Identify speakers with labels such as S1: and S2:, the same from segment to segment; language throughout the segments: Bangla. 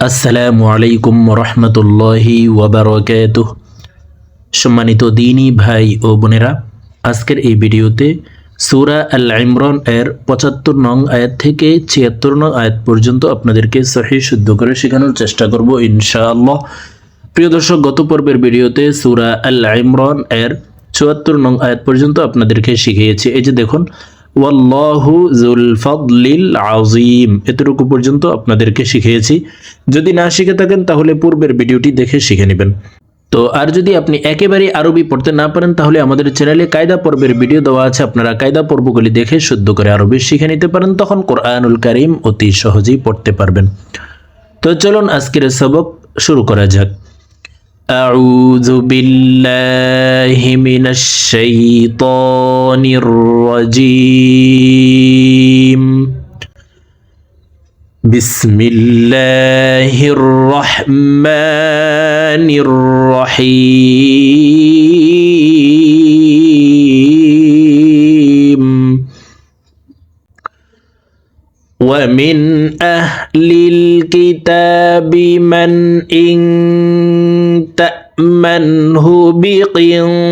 S1: আসসালামু আলাইকুম রহমতুল্লাহি ওবরকাত সম্মানিত দিনী ভাই ও বোনেরা, আজকের এই ভিডিওতে সুরা আল ইমরান এর পঁচাত্তর নং আয়াত থেকে ছিয়াত্তর নং আয়াত পর্যন্ত আপনাদেরকে সহি শুদ্ধ করে শেখানোর চেষ্টা করব ইনশাআল্লাহ। প্রিয় দর্শক, গত পর্বের ভিডিওতে সুরা আল ইমরান এর চুয়াত্তর নং আয়াত পর্যন্ত আপনাদেরকে শিখিয়েছি। এই যে দেখুন ওয়াল্লাহু জুল ফাদলিল আজিম এতটুকু পর্যন্ত আপনাদেরকে শিখিয়েছি যদি না শিখে থাকেন তাহলে পূর্বের ভিডিওটি দেখে শিখে নেবেন তো আর যদি আপনি একেবারে আরবি পড়তে না পারেন তাহলে আমাদের চ্যানেলে কায়দা পর্বের ভিডিও দেওয়া আছে আপনারা কায়দা পর্বগুলি দেখে শুদ্ধ করে আরবি শিখে নিতে পারেন তখন কোরআনুল কারিম অতি সহজেই পড়তে পারবেন তো চলুন আজকের সবক শুরু করা যাক أعوذ بالله من الشيطان الرجيم بسم الله الرحمن الرحيم. ومن أهل الكتاب من إن تأمنه بقنطار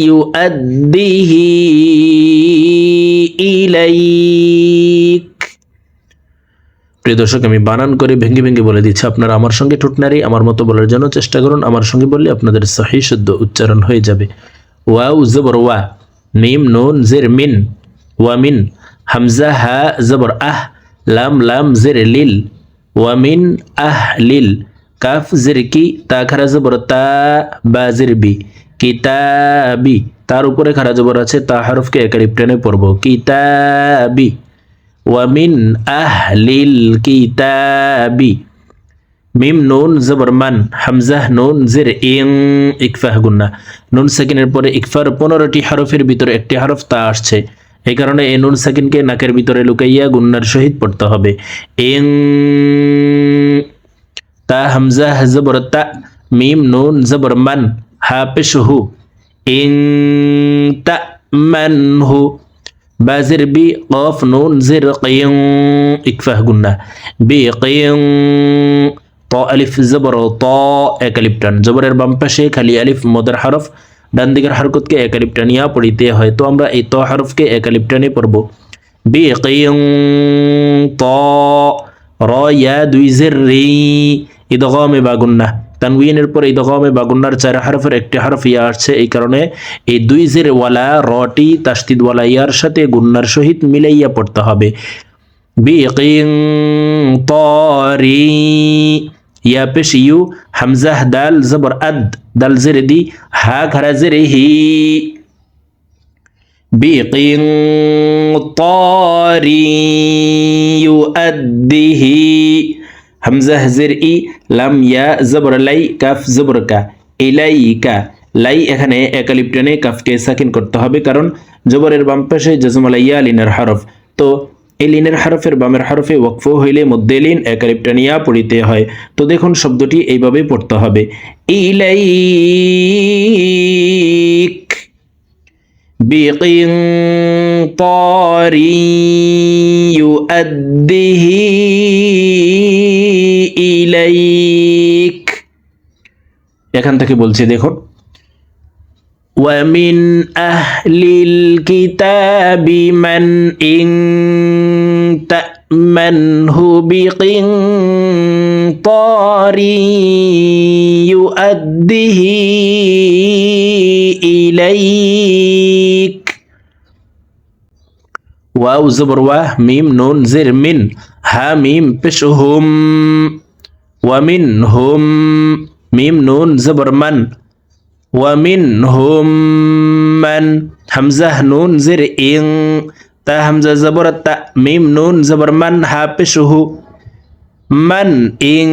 S1: يؤديه إليك প্রিয় দর্শক আমি বানান করে ভেঙে ভেঙে বলে দিচ্ছি আপনারা আমার সঙ্গে ঠুটনারি আমার মতো বলার জন্য চেষ্টা করুন আমার সঙ্গে বললে আপনাদের সহি শুদ্ধ উচ্চারণ হয়ে যাবে ওয়াউ জবর ওয়া মিম নুন জের মিন ওয়ামিন হামজা হা জবর আহ লাম লাম জের লিল ওয়ামিন আহ লিল কাফ জের কি তা খারা জবর তা বা জের বি কিতাবি তার উপরে খারা জবর আছে তা হরফকে একালিপ টেনে পড়ব কিতাবি ওয়ামিন আহলিল কিতাবি মিম নুন জবর মান হামজাহ নুন জের ইং ইকফাহ গুন্না নুন সেকেন্ডের পরে ইকফার পনেরোটি হরফের ভিতরে একটি হরফ তা আসছে এই কারণে এই নুন সেকেন্ডকে নাকের ভিতরে লুকাইয়া গুন্নার সহিত পড়তে হবে ইং তা হামজাহ জবর তা মিম নুন জবর মান হা পেশ হু ইং তা মান হু বাজের বি কফ নুন জের কিং ইকফাহ গুন্না বি কিং ত আলিফ জবর ত এক আলিফ টান জবরের বাম পাশে খালি আলিফ মদের হরফ ডান দিকের হরকতকে এক আলিফ টানিয়া পড়িতে হয় তো আমরা এই ত হরফকে এক আলিফ টানে পড়ব বি ত র ইয়া দুই জের রি ইদগমে বাগুন্না তানউইনের পর এই দগমে বাগুন্নার চার হরফের একটি হরফ ইয়া আসছে, এই কারণে এই দুই জের ওয়ালা, রটি, তাস্তিদ ওয়ালা ইয়ার সাথে গুন্নার সহিত মিলাইয়া পড়তে হবে। বিকিং তরি, ইয়া পেশ ইউ, হামজাহ দাল, জবর আদ, দাল জের দি, হা ঘরা জের হি। বিকিং তরি ইউআদ্দিহি হামজাহ জের ই লাম ইয়া জবর লাই কাফ জবর কা ইলাইকা লাই এখানে একালিপ টেনে কাফকে সাকিন করতে হবে, কারণ জবরের বাম পাশে জজমালা ইয়া লিনের হরফ। তো এই লিনের হরফের বামের হরফে ওয়াকফ হইলে মধ্যে লিন একালিপ টানিয়া পড়িতে হয়। তো দেখুন শব্দটি এইভাবে পড়তে হবে। ইলাইক। بقنطار يؤديه إليك এখান থেকে বলছি দেখুন ومن أهل الكتاب من إن تأمنه بقنطار يؤده إليك. واو زبر واه ميم نون زر من ها ميم بشهم ومنهم ميم نون زبر من ومنهم من همزة نون زر إن تا همزة زبر تا ميم نون زبر من ها بشه من إن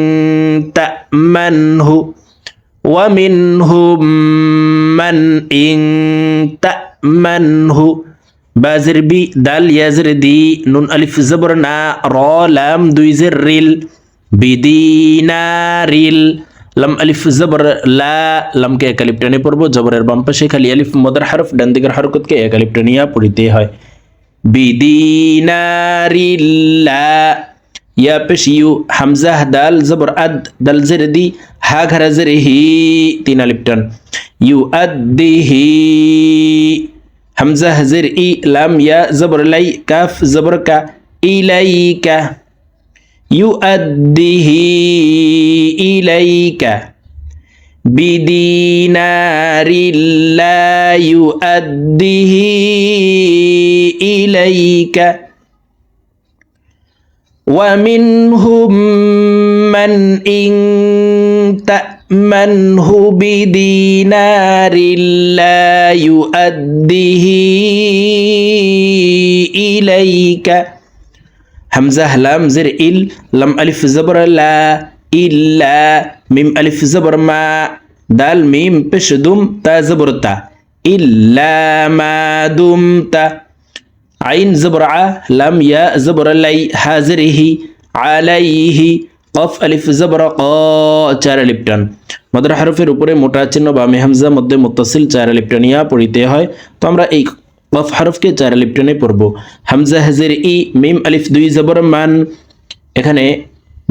S1: تأمنه ومنهم من إن تأمنه بازر بي دال يزر دي نون ألف زبر نا را لام دوي زر ريل بديناريل লাম আলিফ জবর লা লামকে এক আলিফ টেনে পড়বো জবরের বাম পাশে খালি আলিফ মদার হরফ ডান দিকের হরকতকে এক আলিফ টেনিয়া পড়িতে হয় বিদিনারিল্লা। ইয়া পেশ ইউ হামজাহ দাল জবর আদ দাল জের দি হা ঘরা জের হি তিন আলিপটন ইউ আদ দি হি হামজাহ জের ই লাম ইয়া জবর লাই কাফ জবর কা ইলাইকা। ইউ আদ দি হি ইলাইকা। بدينار لا يؤديه إليك ومنهم من إن تأمنه بدينار لا يؤديه إليك. همزة لام زر إل لم ألف زبر لا. ইল্লা মিম আলিফ জবর মা দাল মিম পেশ দুম তা জবর তা ইল্লা মা দুম তা আইন জবর আ লাম ইয়া জবর লাই হাজরিহি আলাইহি কফ আলিফ জবর ক চার আলিফ টান মদর হারফের উপরে মোটা চিহ্ন বা মেহামজা মধ্যে মুত্তাসিল চার আলিফ টানিয়া পড়িতে হয়। তো আমরা এই কফ হরফকে চার আলিফ টেনে পড়ব। হামজা হাজের ই মিম আলিফ দুই জবর এখানে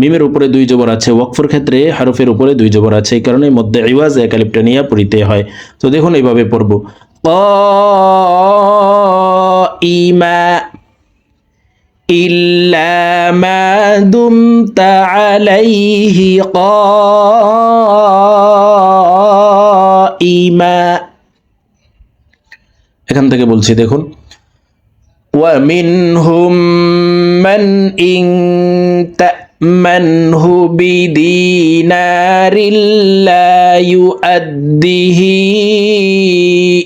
S1: মিমের উপরে দুই জবর আছে ওয়াকফর ক্ষেত্রে হরফের উপরে দুই জবর আছে এই কারণে মধ্যে ইওয়াজ এক আলিফ টানিয়া পড়িতে হয় তো দেখুন এইভাবে পড়ব ক ইমা إلا ما دمت عليه قائما এখান থেকে বলছি দেখুন ومنهم من إن من هو بدينار لا يؤديه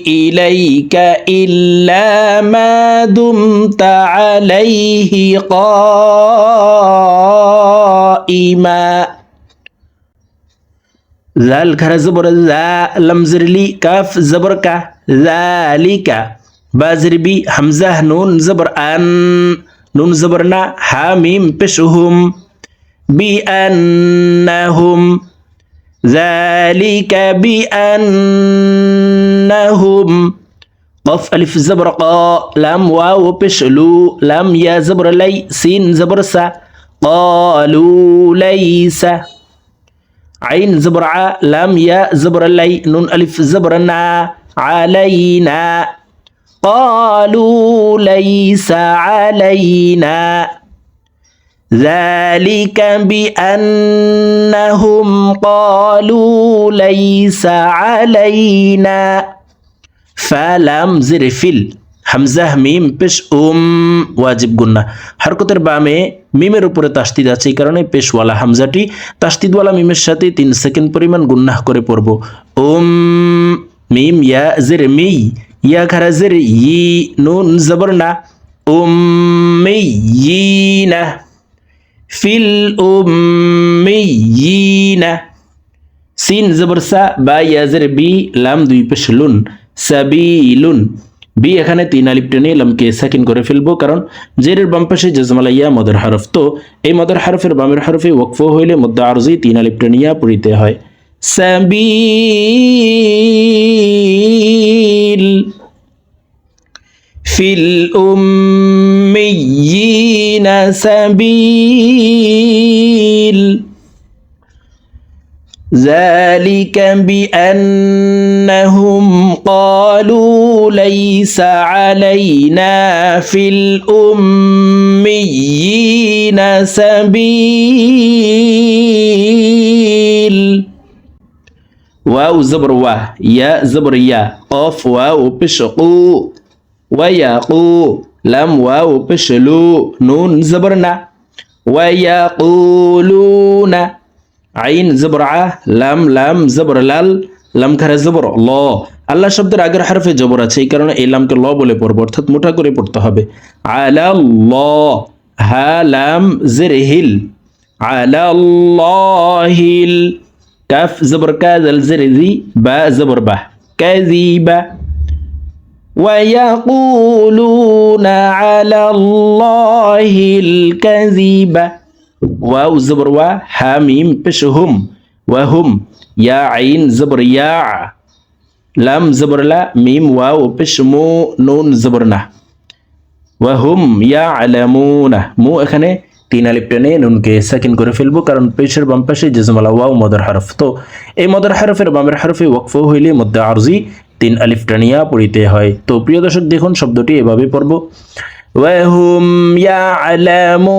S1: إليك إلا ما دمت عليه قائما. ذلك زبر ذا لمزر لي كاف زبر كا ذلك بازر بي حمزة نون زبر أن نون زبرنا حاميم بشهم. بأنهم ذلك بأنهم قف ألف زبرقاء لم واو بشلو لم يا زبر لي سين زبر سا قالوا ليس. عين زبر ع لم يا زبر لي نون ألف زبرنا علينا. قالوا ليس علينا. ذلك بأنهم قالوا ليس علينا فلم زرفل হামজাহ মিম পেশ উম ওয়াজিব গুন্না হরকতের বামে মিমের উপরে তাস্তিদ আছে এই কারণে পেশওয়ালা হামজাটি তাস্তিদওয়ালা মিমের সাথে তিন সেকেন্ড পরিমাণ গুন্নাহ করে পড়ব উম মিম ইয়া জের মি ইয়া খারা জের ই নুন জবর না উম্মিয়িনা ফিল উম্মিয়িনা সিন জবর সা বা ইয়া জের বি লাম দুই পেশ লুন বি এখানে তিন আলিপ টেনে লামকে সাকিন করে ফেলব কারণ জেরের বাম পাশে জজমালাইয়া মদর হরফ তো এই মদর হরফের বামের হরফে ওকফ হইলে মধ্য আরজি তিন আলিপ টেনিয়া পড়িতে হয় সাবিল في الأميين سبيل. ذلك بأنهم قالوا ليس علينا في الأميين سبيل. واو زبر واه يا زبر يا قاف واو بشقوق ওয়াইয়াকু লাম ওয়াও পেশলু নুন জবর না ওয়াইয়াকুলুনা আইন জবর আ লাম লাম জবর লাল লাম খারা জবর ল আল্লাহ শব্দের আগের হারফে জবর আছে, এই কারণে এই লামকে ল বলে পড়ব, অর্থাৎ মোটা করে পড়তে হবে। আলা ল হা, লাম, জের, হিল। আলা হিল কাফ, জবর কাজ আল জের, জি, বা, জবর, বাহ। কাজিবা ويقولون على الله الكذب واو زبر وا حاميم بشهم وهم يا عين زبر يا لام زبر لا ميم واو بشمو نون زبرنا ওয়াহুম ইয়া আলামুনা মু এখানে তিন আলিফ টেনে নুনকে সাকিন করে ফেলবো কারণ পেশের বাম পাশে জেজমালা ওয়াও মদর হরফ তো এই মদর হরফের বামের হরফে ওয়াকফ হইলে মধ্যে আরজি তিন আলিফ টানিয়া পড়িতে হয় তো প্রিয় দর্শক দেখুন শব্দটি এভাবে পড়ব ওয়াহুম ইয়া আলামুন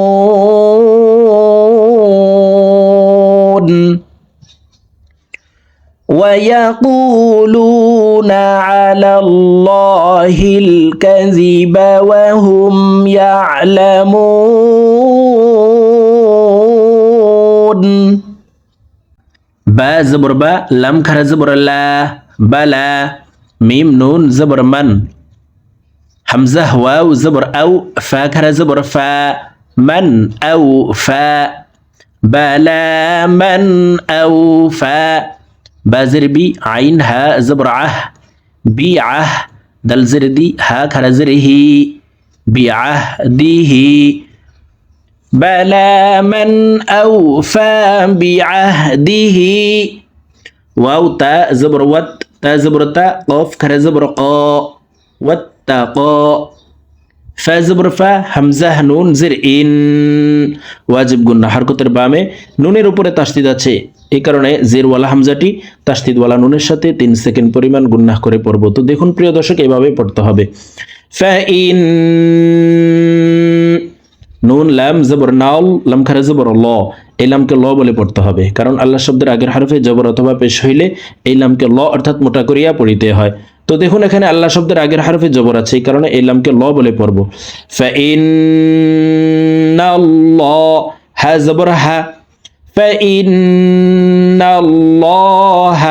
S1: ويقولون على الله الكذب وهم يعلمون با زبر با لم خر زبر لا بلا ميم نون زبر من؟ حمزة واو زبر أو فا خر زبر فا. من أو فا. بلا من أو فا. بازر بي عين ها زبر عه. بي عه دل زر دي ها خر زره بعهده بلى من أوفى بعهده واو تا زبر وت تا زبر تا قاف خر زبر قا واتقى ফা জবর ফা হামজা নুন জির ইন ওয়াজিব গুন্না হারকতের বামে নুনের উপরে তাস্তিদ আছে এই কারণে জেরওয়ালা হামজাটি তাস্তিদওয়ালা নুনের সাথে তিন সেকেন্ড পরিমাণ গুন্নাহ করে পড়ব তো দেখুন প্রিয় দর্শক এভাবে পড়তে হবে ফা ইন নুন লাম জবর নাউল লাম খারে জবর ল এই লামকে ল বলে পড়তে হবে কারণ আল্লাহ শব্দের আগের হারফে জবর অথবা পেশ হইলে এই লামকে ল অর্থাৎ মোটা করিয়া পড়িতে হয় তো দেখুন এখানে আল্লাহ শব্দের আগের হারফে জবর আছে এই কারণে এই লামকে ল বলে পড়ব হা জবর হা فإن الله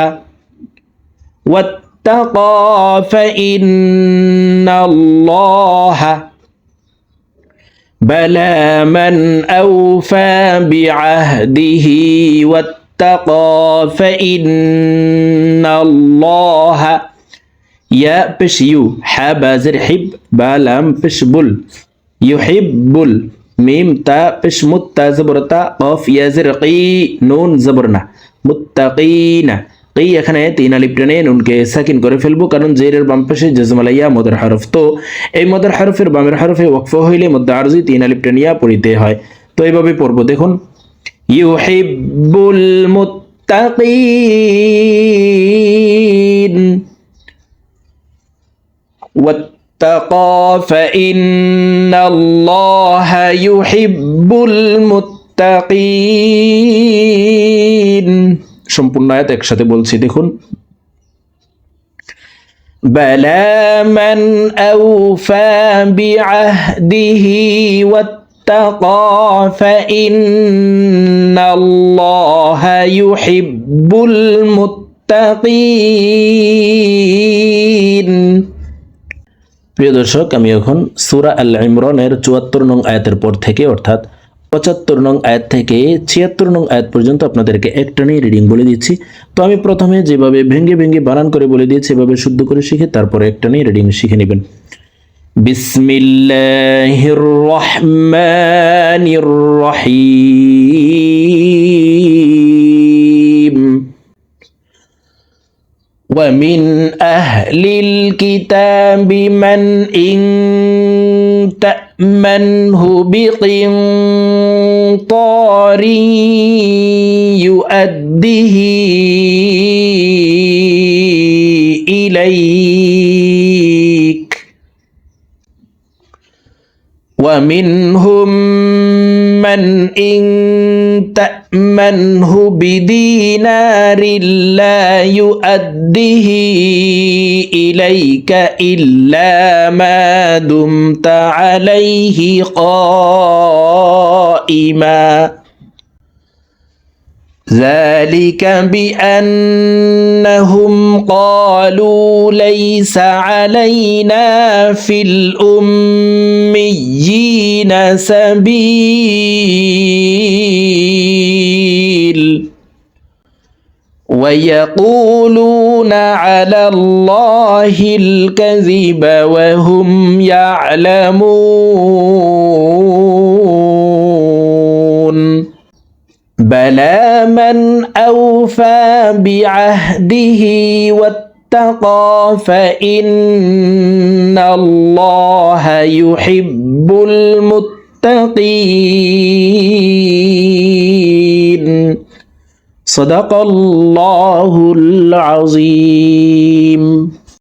S1: واتقى فإن الله بلى من أوفى بعهده واتقى فإن الله يا بش يو حبازر حب بلام بش بل يحب بل ميم تا بش متى زبرتا قاف يا زرقي نون زبرنا متقين কি এখানে তিন আলিফ টেনে নুনকে সাকিন করে ফেলবো কারণ জেরের বাম পাশে জজমালাইয়া মদের হরফ তো এই মদের হরফের বামের হরফে ওয়াকফ হইলে মধ্যে আরজি তিন আলিফ টেনিয়া পড়িতে হয় তো এইভাবে পড়বো দেখুন ইউহিব্বুল মুত্তাকিন واتقى فإن الله يحب المتقين সম্পূর্ণ আয়াত একসাথে বলছি দেখুন بلى من أوفى بعهده واتقى فإن الله يحب المتقين প্রিয় দর্শক আমি এখন সুরা আল ইমরানের চুয়াত্তর নং আয়াতের পর থেকে অর্থাৎ পঁচাত্তর নং আয়াত থেকে ছিয়াত্তর নং আয়াত পর্যন্ত আপনাদেরকে একটা নিয়ে রিডিং বলে দিচ্ছি তো আমি প্রথমে যেভাবে ভেঙ্গে ভেঙ্গে বানান করে বলে দিয়েছি এভাবে শুদ্ধ করে শিখে তারপরে একটা নিয়ে রিডিং শিখে নেবেন বিসমিল্লাহির রহমানির রহিম ومن أهل الكتاب من إن من هو بقنطار يؤديه إليك. ومنهم من إن تأتي تأمنه بدينار لا يؤده إليك إلا ما دمت عليه قائما ذلك بأنهم قالوا ليس علينا في الأميين سبيل. ويقولون على الله الكذب وهم يعلمون. بلى من أوفى بعهده اتقى فإن الله يحب المتقين. صدق الله العظيم.